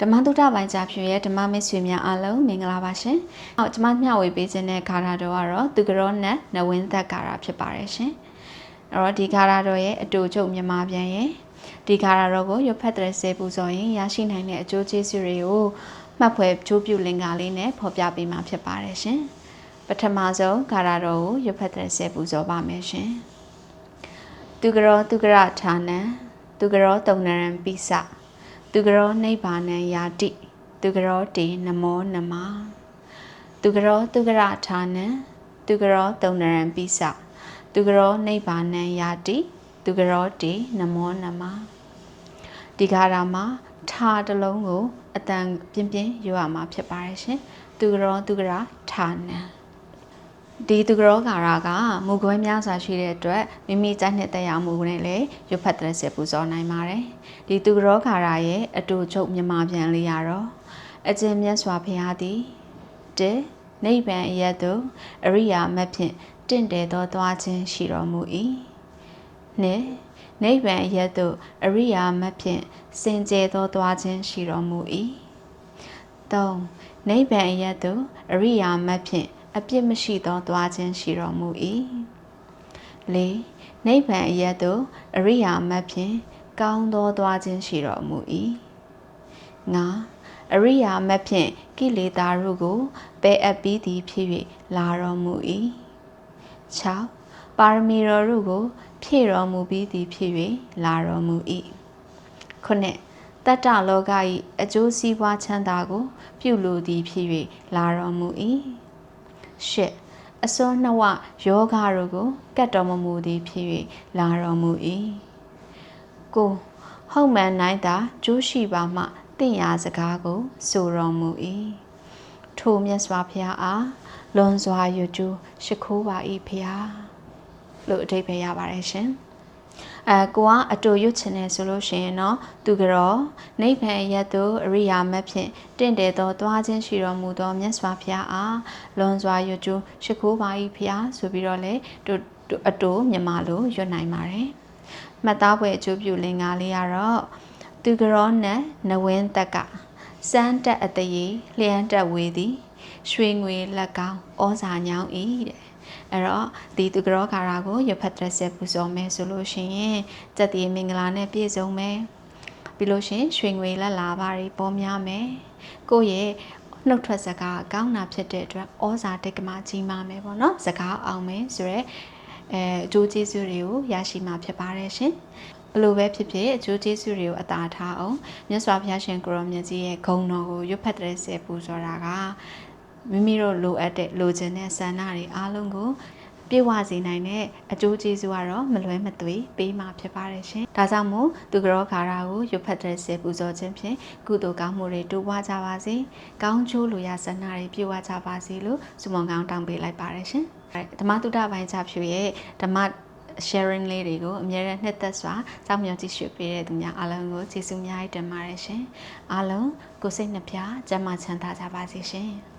ဓမ္မတုဒ္ဒပိုင်းကြားဖြူရဲ့ဓမ္မမိတ်ဆွေများအားလုံးမင်္ဂလာပါရှင်။ဟုတ်ကျွန်မမျှဝေပေးခြင်းတဲ့ဂါထာတော်ကတော့သူကရောနဲ့နဝင်းသက်ဂါထာဖြစ်ပါတယ်ရှင်။အဲ့တော့ဒီဂါထာတော်ရဲ့အတူချုပ်မြန်မာပြန်ရဲ့ဒီဂါထာတော်ကိုရွတ်ဖတ်တဲ့စေပူဇော်ရင်ရရှိနိုင်တဲ့အကျိုးကျေးဇူးတွေကိုမှတ်ဖွဲ့ကြိုးပြုလင်္ကာလေးနဲ့ဖော်ပြပေးမှာဖြစ်ပါတယ်ရှင်။ပထမဆုံးဂါထာတော်ကိုရွတ်ဖတ်တဲ့စေပူဇော်ပါမယ်ရှင်။သူကရောသူကရဌာနံသူကရောတုံနရံပိစ သူကရောနိဗ္ဗာနံယာတိသူကရောတေနမောနမသူကရောသူကရဌာနံသူကရောတုံနရံပိစသူကရောနိဗ္ဗာနံယာတိသူကရောတေနမောနမဒီကာရာမှာထားတစ်လုံးကိုအတန်ပြင်းပြင်းယူရမှာဖြစ်ပါတယ်ရှင်သူကရောသူကရဌာနံ ဒီသူကရောဂါရာကမူကွဲများစွာရှိတဲ့အတွက်မိမိကြိုက်နှစ်သက်ရောက်မှုနဲ့လည်းရွတ်ဖတ်တဲ့ဆက်ပူဇော်နိုင်ပါတယ်။ဒီသူကရောဂါရာရဲ့အတူချုပ်မြန်မာပြန်လေးရတော့အကျဉ်းမြတ်စွာဘုရားသည်တနိဗ္ဗာန်အရတ်သို့အရိယာမဖြင့်တင့်တယ်သောသွားခြင်းရှိတော်မူ၏။နှင့်နိဗ္ဗာန်အရတ်သို့အရိယာမဖြင့်စင်ကြယ်သောသွားခြင်းရှိတော်မူ၏။၃နိဗ္ဗာန်အရတ်သို့အရိယာမဖြင့် အပြစ်မရှိသောသွားခြင်းရှိတော်မူ၏၄နိဗ္ဗာန်အရတ်သို့အရိယာမဖြင့်ကောင်းသောသွားခြင်းရှိတော်မူ၏၅အရိယာမဖြင့်ကိလေသာတို့ကိုပယ်အပ်ပြီးသည်ဖြစ်၍လာတော်မူ၏၆ပါရမီတော်တို့ကို ဖြည့်တော်မူပြီးသည်ဖြစ်၍လာတော်မူ၏ခုနှစ်တတ္တလောက၏အကျိုးစီးပွားချမ်းသာကို ပြုလိုသည်ဖြစ်၍လာတော်မူ၏ ရှစ်အစွန်းနှဝယောဂတို့ကိုကတ်တော်မမူသည်ဖြစ်၍လာတော်မူ၏ကိုဟုတ်မှန်နိုင်သာကျိုးရှိပါမှတင့်ရာစကားကို ဆိုတော်မူ၏ထိုမြတ်စွာဘုရားအားလွန်စွာရွကျူးရှိခိုးပါ၏ဖုရားလို့အဓိပ္ပာယ်ရပါတယ်ရှင် အဲကိုကအတူရွတ်ချင်တယ်ဆိုလို့ရှိရင်တော့သူကြောနိဗ္ဗာန်ရက်သို့အရိယာမဖြင့်တင့်တယ်သောသွားခြင်းရှိတော်မူသောမြတ်စွာဘုရားအားလွန်စွာရွတ်ကျူးရှိခိုးပါ၏ဘုရားဆိုပြီးတော့လေတို့အတူမြန်မာလိုရွတ်နိုင်ပါတယ်မှတ်သားပွဲအကျိုးပြုလင်္ကာလေးကတော့သူကြောနဲ့နဝင်းတက်ကစမ်းတက်အတရေလျှမ်းတက်ဝေသည်ရွှေငွေလက်ကောင်းဩဇာညောင်းဤတဲ့ အဲ့တော့ဒီသူကရောဂါရာကိုရဖတ်တဲ့ဆက်ပူဇော်မယ်ဆိုလို့ရှိရင်စက်တီမင်္ဂလာနဲ့ပြည့်စုံမယ်ပြီးလို့ရှိရင်ရွှေငွေလက်လာပါတွေပေါ်များမယ်ကိုယ့်ရဲ့နှုတ်ထွက်စကားကောင်းတာဖြစ်တဲ့အတွက်ဩဇာတိတ်ကမကြီးမားမယ်ပေါ့နော်စကားအောင်မယ်ဆိုရဲအဲအကျိုးကျေးဇူးတွေကိုရရှိမှာဖြစ်ပါတယ်ရှင်ဘလို့ပဲဖြစ်ဖြစ်အကျိုးကျေးဇူးတွေကိုအသာထားအောင်မြတ်စွာဘုရားရှင်ကိုရောမြတ်ကြီးရဲ့ဂုဏ်တော်ကိုရွတ်ဖတ်တဲ့ဆယ်ပူဇော်တာက မိမိတို့လိုအပ်တဲ့လိုချင်တဲ့ဆန္ဒတွေအားလုံးကိုပြေဝစေနိုင်တဲ့အကျိုးကျေးဇူးကတော့မလွဲမသွေပေးမှာဖြစ်ပါတယ်ရှင်။ဒါကြောင့်မို့သူကရောဂါရာကိုရွတ်ဖတ်တဲ့စေပူဇော်ခြင်းဖြင့်ကုသိုလ်ကောင်းမှုတွေတိုးပွားကြပါစေ။ကောင်းကျိုးလိုရာဆန္ဒတွေပြေဝကြပါစေလို့ဆုမွန်ကောင်းတောင်းပေးလိုက်ပါတယ်ရှင်။ဓမ္မတုဒ္ဒပိုင်းချဖြူရဲ့ဓမ္မ sharing လေးတွေကိုအများနဲ့နှစ်သက်စွာစောင့်မျှော်ကြည့်ရှုပေးတဲ့သူများအားလုံးကိုကျေးဇူးများတင်ပါတယ်ရှင်။အားလုံးကိုစိတ်နှပြကျမ်းမာချမ်းသာကြပါစေရှင်။